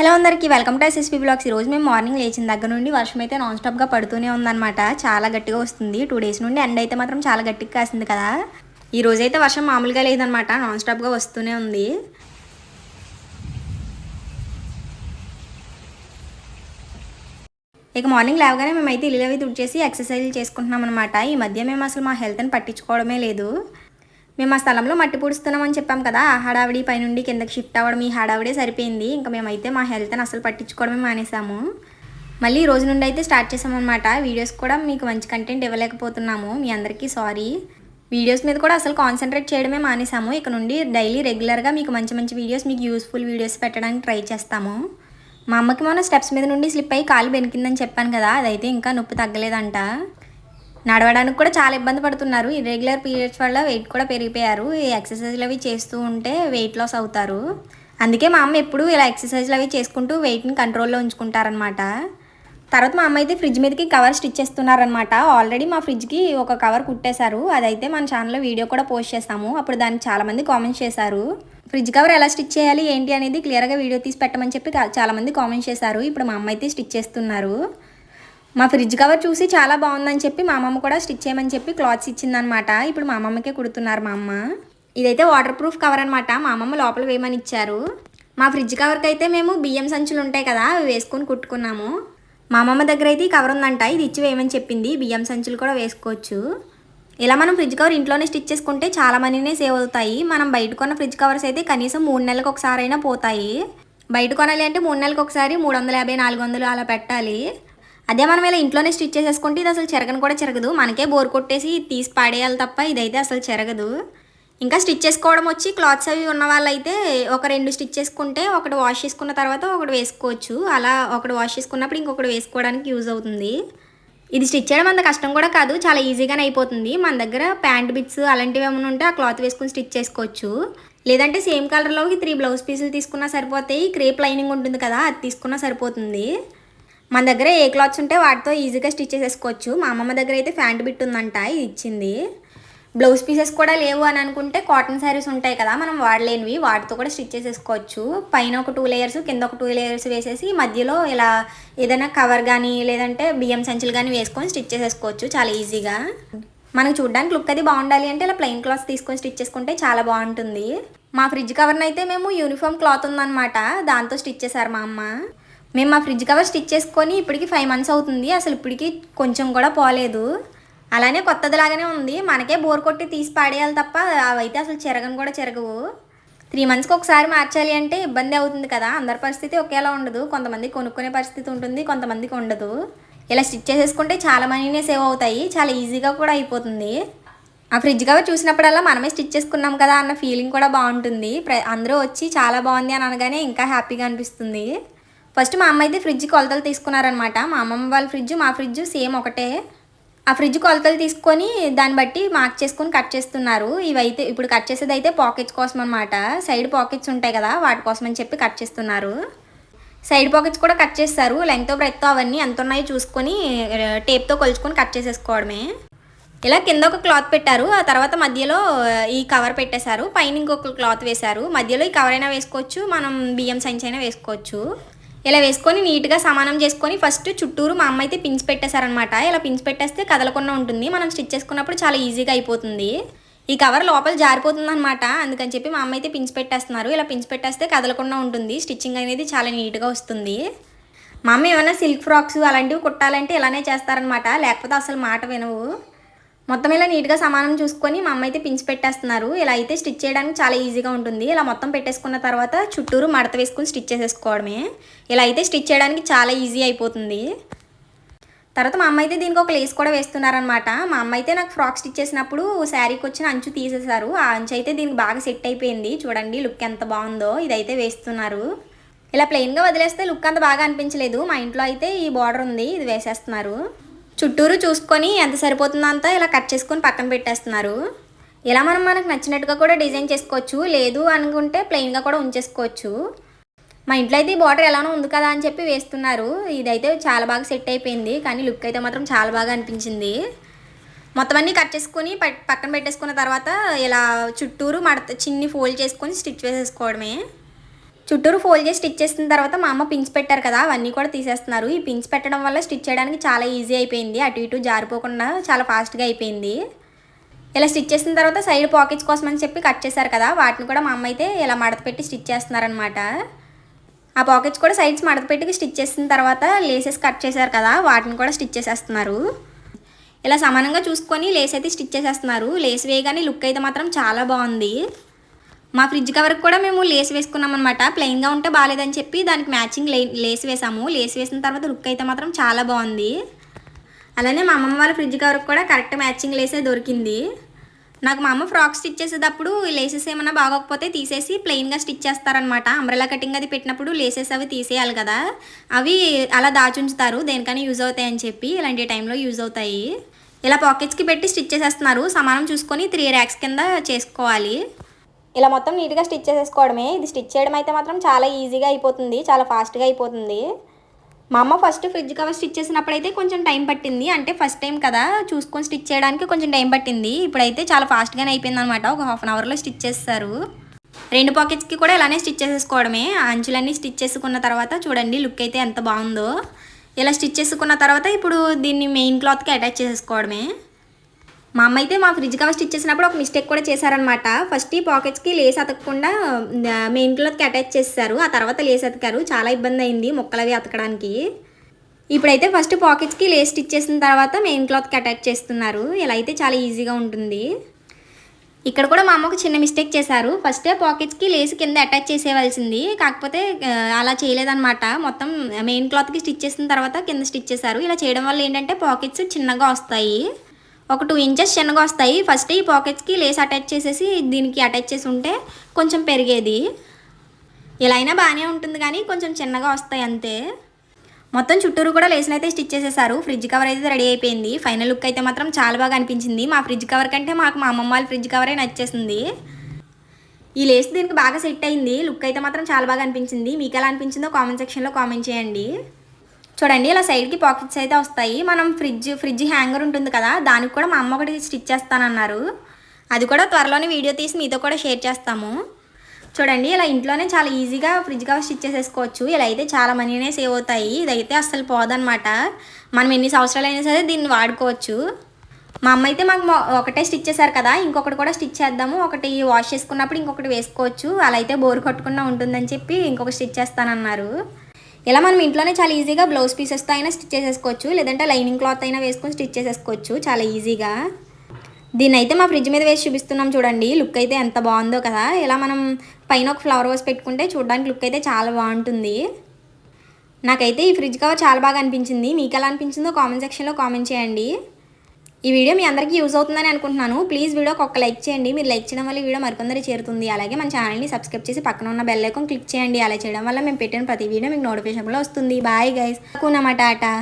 Hello అందరికీ welcome to SSP blogs ఈరోజు మేము మార్నింగ్ లేచిన దగ్గర నుండి వర్షం అయితే నాన్ స్టాప్గా పడుతూనే ఉందన్నమాట. చాలా గట్టిగా వస్తుంది. టూ డేస్ నుండి ఎండ్ అయితే మాత్రం చాలా గట్టిగా కాసింది కదా. ఈ రోజైతే అయితే వర్షం మామూలుగా లేదనమాట నాన్ స్టాప్గా వస్తూనే ఉంది. ఇక మార్నింగ్ లేవగానే మేమైతే ఇల్లు అవి తుడిచేసి ఎక్సర్సైజ్ చేసుకుంటున్నాం అనమాట ఈ మధ్య మేము అసలు మా హెల్త్ని పట్టించుకోవడమే లేదు. మేము ఆ స్థలంలో మట్టి పూడుస్తున్నామని చెప్పాం కదా ఆ హడావిడి పైనుండి కిందకి షిఫ్ట్ అవ్వడం ఈ హడావిడే సరిపోయింది. ఇంకా మేమైతే మా హెల్త్ని అసలు పట్టించుకోవడమే మానేసాము. మళ్ళీ ఈ రోజు నుండి అయితే స్టార్ట్ చేసామన్నమాట. వీడియోస్ కూడా మీకు మంచి కంటెంట్ ఇవ్వలేకపోతున్నాము. మీ అందరికీ సారీ వీడియోస్ మీద కూడా అసలు కాన్సన్ట్రేట్ చేయడమే మానేసాము. ఇక నుండి డైలీ రెగ్యులర్గా మీకు మంచి మంచి వీడియోస్ మీకు యూస్ఫుల్ వీడియోస్ పెట్టడానికి ట్రై చేస్తాము. మా అమ్మకి మొన్న స్టెప్స్ మీద నుండి స్లిప్ అయ్యి కాలు బెనికిందని చెప్పాను కదా అదైతే ఇంకా నొప్పి తగ్గలేదంట. నడవడానికి కూడా చాలా ఇబ్బంది పడుతున్నారు. ఈ రెగ్యులర్ పీరియడ్స్ వల్ల వెయిట్ కూడా పెరిగిపోయారు. ఈ ఎక్సర్సైజ్లు అవి చేస్తూ ఉంటే వెయిట్ లాస్ అవుతారు. అందుకే మా అమ్మ ఎప్పుడు ఇలా ఎక్సర్సైజ్లు అవి చేసుకుంటూ వెయిట్ని కంట్రోల్లో ఉంచుకుంటారనమాట తర్వాత మా అమ్మ అయితే ఫ్రిడ్జ్ మీదకి కవర్ స్టిచ్ చేస్తున్నారనమాట ఆల్రెడీ మా ఫ్రిడ్జ్కి ఒక కవర్ కుట్టేశారు. అదైతే మన ఛానల్లో వీడియో కూడా పోస్ట్ చేస్తాము. అప్పుడు దానికి చాలామంది కామెంట్స్ చేశారు. ఫ్రిడ్జ్ కవర్ ఎలా స్టిచ్ చేయాలి ఏంటి అనేది క్లియర్గా వీడియో తీసి పెట్టమని చెప్పి చాలామంది కామెంట్స్ చేశారు. ఇప్పుడు మా అమ్మ అయితే స్టిచ్ చేస్తున్నారు. మా ఫ్రిడ్జ్ కవర్ చూసి చాలా బాగుందని చెప్పి మా అమ్మమ్మ కూడా స్టిచ్ చేయమని చెప్పి క్లాత్స్ ఇచ్చిందనమాట ఇప్పుడు మా అమ్మమ్మకే కుడుతున్నారు మా అమ్మ. ఇదైతే వాటర్ ప్రూఫ్ కవర్ అనమాట మా అమ్మమ్మ లోపల వేయమని ఇచ్చారు. మా ఫ్రిడ్జ్ కవర్కి అయితే మేము బియ్యం సంచులు ఉంటాయి కదా అవి వేసుకొని కుట్టుకున్నాము. మా అమ్మమ్మ దగ్గర అయితే ఈ కవర్ ఉందంట. ఇది ఇచ్చి వేయమని చెప్పింది. బియ్యం సంచులు కూడా వేసుకోవచ్చు. ఇలా మనం ఫ్రిడ్జ్ కవర్ ఇంట్లోనే స్టిచ్ చేసుకుంటే చాలా మనీనే సేవ్ అవుతాయి. మనం బయట కొన్న ఫ్రిడ్జ్ కవర్స్ అయితే కనీసం మూడు నెలలకు ఒకసారి అయినా పోతాయి. బయట కొనాలి అంటే మూడు నెలలకు ఒకసారి మూడు వందల యాభై నాలుగు వందలు అలా పెట్టాలి. అదే మనం ఇలా ఇంట్లోనే స్టిచ్ చేసేసుకుంటే ఇది అసలు చెరగను కూడా చెరగదు. మనకే బోర్ కొట్టేసి తీసి పాడేయాలి తప్ప ఇదైతే అసలు చెరగదు. ఇంకా స్టిచ్ చేసుకోవడం వచ్చి క్లాత్స్ అవి ఉన్న వాళ్ళైతే ఒక రెండు స్టిచ్ చేసుకుంటే ఒకటి వాష్ చేసుకున్న తర్వాత ఒకటి వేసుకోవచ్చు. అలా ఒకటి వాష్ చేసుకున్నప్పుడు ఇంకొకటి వేసుకోవడానికి యూజ్ అవుతుంది. ఇది స్టిచ్ చేయడం అంత కష్టం కూడా కాదు చాలా ఈజీగానే అయిపోతుంది. మన దగ్గర ప్యాంట్ బిట్స్ అలాంటివి ఏమైనా ఉంటే ఆ క్లాత్ వేసుకుని స్టిచ్ చేసుకోవచ్చు. లేదంటే సేమ్ కలర్లోకి త్రీ బ్లౌజ్ పీసులు తీసుకున్నా సరిపోతాయి. క్రేప్ లైనింగ్ ఉంటుంది కదా అది తీసుకున్నా సరిపోతుంది. మన దగ్గర ఏ క్లాత్స్ ఉంటే వాటితో ఈజీగా స్టిచ్ చేసేసుకోవచ్చు. మా అమ్మమ్మ దగ్గర అయితే ఫ్యాంట్ బిట్ ఉందంట ఇది ఇచ్చింది. బ్లౌజ్ పీసెస్ కూడా లేవు అని అనుకుంటే కాటన్ శారీస్ ఉంటాయి కదా మనం వాడలేనివి వాటితో కూడా స్టిచ్ చేసేసుకోవచ్చు. పైన ఒక టూ లేయర్స్ కింద ఒక టూ లేయర్స్ వేసేసి మధ్యలో ఇలా ఏదైనా కవర్ కానీ లేదంటే బియ్యం సంచులు కానీ వేసుకొని స్టిచ్ చేసేసుకోవచ్చు చాలా ఈజీగా. మనకు చూడడానికి లుక్ అది బాగుండాలి అంటే ఇలా ప్లెయిన్ క్లాత్ తీసుకొని స్టిచ్ చేసుకుంటే చాలా బాగుంటుంది. మా ఫ్రిడ్జ్ కవర్ని అయితే మేము యూనిఫామ్ క్లాత్ ఉందన్నమాట దాంతో స్టిచ్ చేశారు మా అమ్మ. మేము మా ఫ్రిడ్జ్ కవర్ స్టిచ్ చేసుకొని ఇప్పటికి ఫైవ్ మంత్స్ అవుతుంది. అసలు ఇప్పటికి కొంచెం కూడా పోలేదు. అలానే కొత్తదిలాగానే ఉంది. మనకే బోర్ కొట్టి తీసి పాడేయాలి తప్ప అవైతే అసలు చెరగను కూడా చెరగవు. త్రీ మంత్స్కి ఒకసారి మార్చాలి అంటే ఇబ్బంది అవుతుంది కదా. అందరి పరిస్థితి ఒకేలా ఉండదు. కొంతమంది కొనుక్కునే పరిస్థితి ఉంటుంది కొంతమందికి ఉండదు. ఇలా స్టిచ్ చేసేసుకుంటే చాలా మనీనే సేవ్ అవుతాయి. చాలా ఈజీగా కూడా అయిపోతుంది. ఆ ఫ్రిడ్జ్ కవర్ చూసినప్పుడల్లా మనమే స్టిచ్ చేసుకున్నాం కదా అన్న ఫీలింగ్ కూడా బాగుంటుంది. ప్ర- అందరూ వచ్చి చాలా బాగుంది అని అనగానే ఇంకా హ్యాపీగా అనిపిస్తుంది. ఫస్ట్ మా అమ్మ అయితే ఫ్రిడ్జ్ కొలతలు తీసుకున్నారనమాట మా అమ్మమ్మ వాళ్ళ ఫ్రిడ్జ్ మా ఫ్రిడ్జ్ సేమ్ ఒకటే. ఆ ఫ్రిడ్జ్ కొలతలు తీసుకొని దాన్ని బట్టి మార్క్ చేసుకొని కట్ చేస్తున్నారు. ఇవైతే ఇప్పుడు కట్ చేసేది అయితే పాకెట్స్ కోసం అనమాట సైడ్ పాకెట్స్ ఉంటాయి కదా వాటి కోసం అని చెప్పి కట్ చేస్తున్నారు. సైడ్ పాకెట్స్ కూడా కట్ చేస్తారు. లెంగ్త్ బ్రెత్ అవన్నీ ఎంత ఉన్నాయో చూసుకొని టేప్తో కొలుచుకొని కట్ చేసేసుకోవడమే. ఇలా కింద ఒక క్లాత్ పెట్టారు. ఆ తర్వాత మధ్యలో ఈ కవర్ పెట్టేశారు. పైన ఇంకొక క్లాత్ వేశారు. మధ్యలో ఈ కవర్ అయినా వేసుకోవచ్చు. మనం బియ్యం సంచి అయినా వేసుకోవచ్చు. ఇలా వేసుకొని నీట్గా సమానం చేసుకొని ఫస్ట్ చుట్టూరు మా అమ్మ అయితే పిన్స్ పెట్టేశారనమాట ఇలా పిన్స్ పెట్టేస్తే కదలకుండా ఉంటుంది. మనం స్టిచ్ చేసుకున్నప్పుడు చాలా ఈజీగా అయిపోతుంది. ఈ కవర్ లోపల జారిపోతుంది అనమాట అందుకని చెప్పి మా అమ్మ అయితే పిన్స్ పెట్టేస్తున్నారు. ఇలా పిన్స్ పెట్టేస్తే కదలకుండా ఉంటుంది. స్టిచ్చింగ్ అనేది చాలా నీట్గా వస్తుంది. మా అమ్మ ఏమైనా సిల్క్ ఫ్రాక్స్ అలాంటివి కుట్టాలంటే ఇలానే చేస్తారనమాట లేకపోతే అసలు మాట వినవు. మొత్తం ఇలా నీట్గా సమానం చూసుకొని మా అమ్మ అయితే పించి పెట్టేస్తున్నారు. ఇలా అయితే స్టిచ్ చేయడానికి చాలా ఈజీగా ఉంటుంది. ఇలా మొత్తం పెట్టేసుకున్న తర్వాత చుట్టూరు మడత వేసుకుని స్టిచ్ చేసేసుకోవడమే. ఇలా అయితే స్టిచ్ చేయడానికి చాలా ఈజీ అయిపోతుంది. తర్వాత మా అమ్మ అయితే దీనికి ఒక లేస్ కూడా వేస్తున్నారనమాట మా అమ్మ అయితే నాకు ఫ్రాక్ స్టిచ్ చేసినప్పుడు శారీకి వచ్చిన అంచు తీసేశారు. ఆ అంచు అయితే దీనికి బాగా సెట్ అయిపోయింది. చూడండి లుక్ ఎంత బాగుందో ఇదైతే వేస్తున్నారు. ఇలా ప్లెయిన్గా వదిలేస్తే లుక్ అంత బాగా అనిపించలేదు. మా ఇంట్లో అయితే ఈ బార్డర్ ఉంది. ఇది వేసేస్తున్నారు. చుట్టూరు చూసుకొని ఎంత సరిపోతుందో అంతా ఇలా కట్ చేసుకొని పక్కన పెట్టేస్తున్నారు. ఇలా మనం మనకు నచ్చినట్టుగా కూడా డిజైన్ చేసుకోవచ్చు. లేదు అనుకుంటే ప్లెయిన్గా కూడా ఉంచేసుకోవచ్చు. మా ఇంట్లో అయితే ఈ బార్డర్ ఎలానో ఉంది కదా అని చెప్పి వేస్తున్నారు. ఇదైతే చాలా బాగా సెట్ అయిపోయింది. కానీ లుక్ అయితే మాత్రం చాలా బాగా అనిపించింది. మొత్తం అన్నీ కట్ చేసుకొని పట్- పక్కన పెట్టేసుకున్న తర్వాత ఇలా చుట్టూరు మడత చిన్ని ఫోల్డ్ చేసుకొని స్టిచ్ వేసేసుకోవడమే. చుట్టూరు ఫోల్డ్ చేసి స్టిచ్ చేసిన తర్వాత మా అమ్మ పిన్స్ పెట్టారు కదా అవన్నీ కూడా తీసేస్తున్నారు. ఈ పిన్స్ పెట్టడం వల్ల స్టిచ్ చేయడానికి చాలా ఈజీ అయిపోయింది. అటు ఇటు జారిపోకుండా చాలా ఫాస్ట్గా అయిపోయింది. ఇలా స్టిచ్ చేసిన తర్వాత సైడ్ పాకెట్స్ కోసం అని చెప్పి కట్ చేశారు కదా వాటిని కూడా మా అమ్మ అయితే ఇలా మడత పెట్టి స్టిచ్ చేస్తున్నారనమాట ఆ పాకెట్స్ కూడా సైడ్స్ మడత పెట్టి స్టిచ్ చేసిన తర్వాత లేసెస్ కట్ చేశారు కదా వాటిని కూడా స్టిచ్ చేసేస్తున్నారు. ఇలా సమానంగా చూసుకొని లేస్ అయితే స్టిచ్ చేసేస్తున్నారు. లేస్ వేయగానే లుక్ అయితే మాత్రం చాలా బాగుంది. మా ఫ్రిడ్జ్ కవర్కి కూడా మేము లేస్ వేసుకున్నాం అనమాట ప్లెయిన్గా ఉంటే బాగాలేదని చెప్పి దానికి మ్యాచింగ్ లే లేస్ వేసాము. లేస్ వేసిన తర్వాత లుక్ అయితే మాత్రం చాలా బాగుంది. అలానే మా అమ్మమ్మ వాళ్ళ ఫ్రిడ్జ్ కవర్కి కూడా కరెక్ట్ మ్యాచింగ్ లేసే దొరికింది. నాకు మా అమ్మ ఫ్రాక్ స్టిచ్ చేసేటప్పుడు లేసెస్ ఏమైనా బాగోకపోతే తీసేసి ప్లెయిన్గా స్టిచ్ చేస్తారనమాట అంబ్రెలా కటింగ్ అది పెట్టినప్పుడు లేసెస్ అవి తీసేయాలి కదా. అవి అలా దాచుంచుతారు దేనికైనా యూజ్ అవుతాయి అని చెప్పి ఇలాంటి టైంలో యూజ్ అవుతాయి. ఇలా పాకెట్స్కి పెట్టి స్టిచ్ చేసేస్తున్నారు. సమానం చూసుకొని త్రీ ర్యాక్స్ కింద చేసుకోవాలి. ఇలా మొత్తం నీట్గా స్టిచ్ చేసేసుకోవడమే. ఇది స్టిచ్ చేయడం అయితే మాత్రం చాలా ఈజీగా అయిపోతుంది. చాలా ఫాస్ట్గా అయిపోతుంది. మా అమ్మ ఫస్ట్ ఫ్రిడ్జ్ కవర్ స్టిచ్ చేసినప్పుడైతే కొంచెం టైం పట్టింది. అంటే ఫస్ట్ టైం కదా చూసుకొని స్టిచ్ చేయడానికి కొంచెం టైం పట్టింది. ఇప్పుడైతే చాలా ఫాస్ట్గానే అయిపోయింది అనమాట ఒక హాఫ్ అన్ అవర్లో స్టిచ్ చేస్తారు. రెండు పాకెట్స్కి కూడా ఇలానే స్టిచ్ చేసేసుకోవడమే. అంచులన్నీ స్టిచ్ చేసుకున్న తర్వాత చూడండి లుక్ అయితే ఎంత బాగుందో. ఇలా స్టిచ్ చేసుకున్న తర్వాత ఇప్పుడు దీన్ని మెయిన్ క్లాత్కి అటాచ్ చేసేసుకోవడమే. మా అమ్మ అయితే మా ఫ్రిడ్జ్ కవర్ స్టిచ్ చేసినప్పుడు ఒక మిస్టేక్ కూడా చేశారనమాట ఫస్ట్ ఈ పాకెట్స్కి లేస్ అతకకుండా మెయిన్ క్లాత్కి అటాచ్ చేస్తారు. ఆ తర్వాత లేస్ అతకారు. చాలా ఇబ్బంది అయింది మొక్కలవి అతకడానికి. ఇప్పుడైతే ఫస్ట్ పాకెట్స్కి లేస్ స్టిచ్ చేసిన తర్వాత మెయిన్ క్లాత్కి అటాచ్ చేస్తున్నారు. ఇలా అయితే చాలా ఈజీగా ఉంటుంది. ఇక్కడ కూడా మా అమ్మ ఒక చిన్న మిస్టేక్ చేశారు. ఫస్టే పాకెట్స్కి లేస్ కింద అటాచ్ చేసేవలసింది కాకపోతే అలా చేయలేదన్నమాట. మొత్తం మెయిన్ క్లాత్కి స్టిచ్ చేసిన తర్వాత కింద స్టిచ్ చేశారు. ఇలా చేయడం వల్ల ఏంటంటే పాకెట్స్ చిన్నగా వస్తాయి. ఒక టూ ఇంచెస్ చిన్నగా వస్తాయి. ఫస్ట్ ఈ పాకెట్స్కి లేస్ అటాచ్ చేసేసి దీనికి అటాచ్ చేసి ఉంటే కొంచెం పెరిగేది. ఇలా అయినా బాగానే ఉంటుంది కానీ కొంచెం చిన్నగా వస్తాయి అంతే. మొత్తం చుట్టూరు కూడా లేసిన అయితే స్టిచ్ చేసేసారు. ఫ్రిడ్జ్ కవర్ అయితే రెడీ అయిపోయింది. ఫైనల్ లుక్ అయితే మాత్రం చాలా బాగా అనిపించింది. మా ఫ్రిడ్జ్ కవర్ కంటే మాకు మా అమ్మమ్మ వాళ్ళ ఫ్రిడ్జ్ కవరే నచ్చేసింది. ఈ లేస్ దీనికి బాగా సెట్ అయింది. లుక్ అయితే మాత్రం చాలా బాగా అనిపించింది. మీకు ఎలా అనిపించిందో కామెంట్ సెక్షన్లో కామెంట్ చేయండి. చూడండి ఇలా సైడ్కి పాకెట్స్ అయితే వస్తాయి. మనం ఫ్రిడ్జ్ ఫ్రిడ్జ్ హ్యాంగర్ ఉంటుంది కదా దానికి కూడా మా అమ్మ ఒకటి స్టిచ్ చేస్తానన్నారు. అది కూడా త్వరలోనే వీడియో తీసి మీతో కూడా షేర్ చేస్తాము. చూడండి ఇలా ఇంట్లోనే చాలా ఈజీగా ఫ్రిడ్జ్ కవర్ స్టిచ్ చేసేసుకోవచ్చు. ఇలా అయితే చాలా మనీనే సేవ్ అవుతాయి. ఇదైతే అస్సలు పోదనమాట మనం ఎన్ని సంవత్సరాలు అయినా సరే దీన్ని వాడుకోవచ్చు. మా అమ్మ అయితే మాకు ఒకటే స్టిచ్ చేశారు కదా ఇంకొకటి కూడా స్టిచ్ చేద్దాము. ఒకటి వాష్ చేసుకున్నప్పుడు ఇంకొకటి వేసుకోవచ్చు. అలా అయితే బోర్ కొట్టకుండా ఉంటుందని చెప్పి ఇంకొక స్టిచ్ చేస్తానన్నారు. ఇలా మనం ఇంట్లోనే చాలా ఈజీగా బ్లౌజ్ పీసెస్తో అయినా స్టిచ్ చేసేసుకోవచ్చు లేదంటే లైనింగ్ క్లాత్ అయినా వేసుకొని స్టిచ్ చేసేసుకోవచ్చు చాలా ఈజీగా. దీన్ని అయితే మా ఫ్రిడ్జ్ మీద వేసి చూపిస్తున్నాం చూడండి లుక్ అయితే ఎంత బాగుందో కదా. ఇలా మనం పైన ఒక ఫ్లవర్ వాస్ పెట్టుకుంటే చూడడానికి లుక్ అయితే చాలా బాగుంటుంది. నాకైతే ఈ ఫ్రిడ్జ్ కవర్ చాలా బాగా అనిపించింది. మీకు ఎలా అనిపించిందో కామెంట్ సెక్షన్లో కామెంట్ చేయండి. ఈ వీడియో మీ అందరికీ యూజ్ అవుతుందని అనుకుంటున్నాను. ప్లీజ్ వీడియోకి ఒక లైక్ చేయండి. మీరు లైక్ చేయడం వల్ల వీడియో మరికొందరు చేరుతుంది. అలాగే మన ఛానల్ని సబ్స్క్రైబ్ చేసి పక్కన ఉన్న బెల్ ఐకాన్ క్లిక్ చేయండి. అలా చేయడం వల్ల మేము పెట్టిన ప్రతి వీడియో మీకు నోటిఫికేషన్లో వస్తుంది. Bye guys. కూనమాట టాటా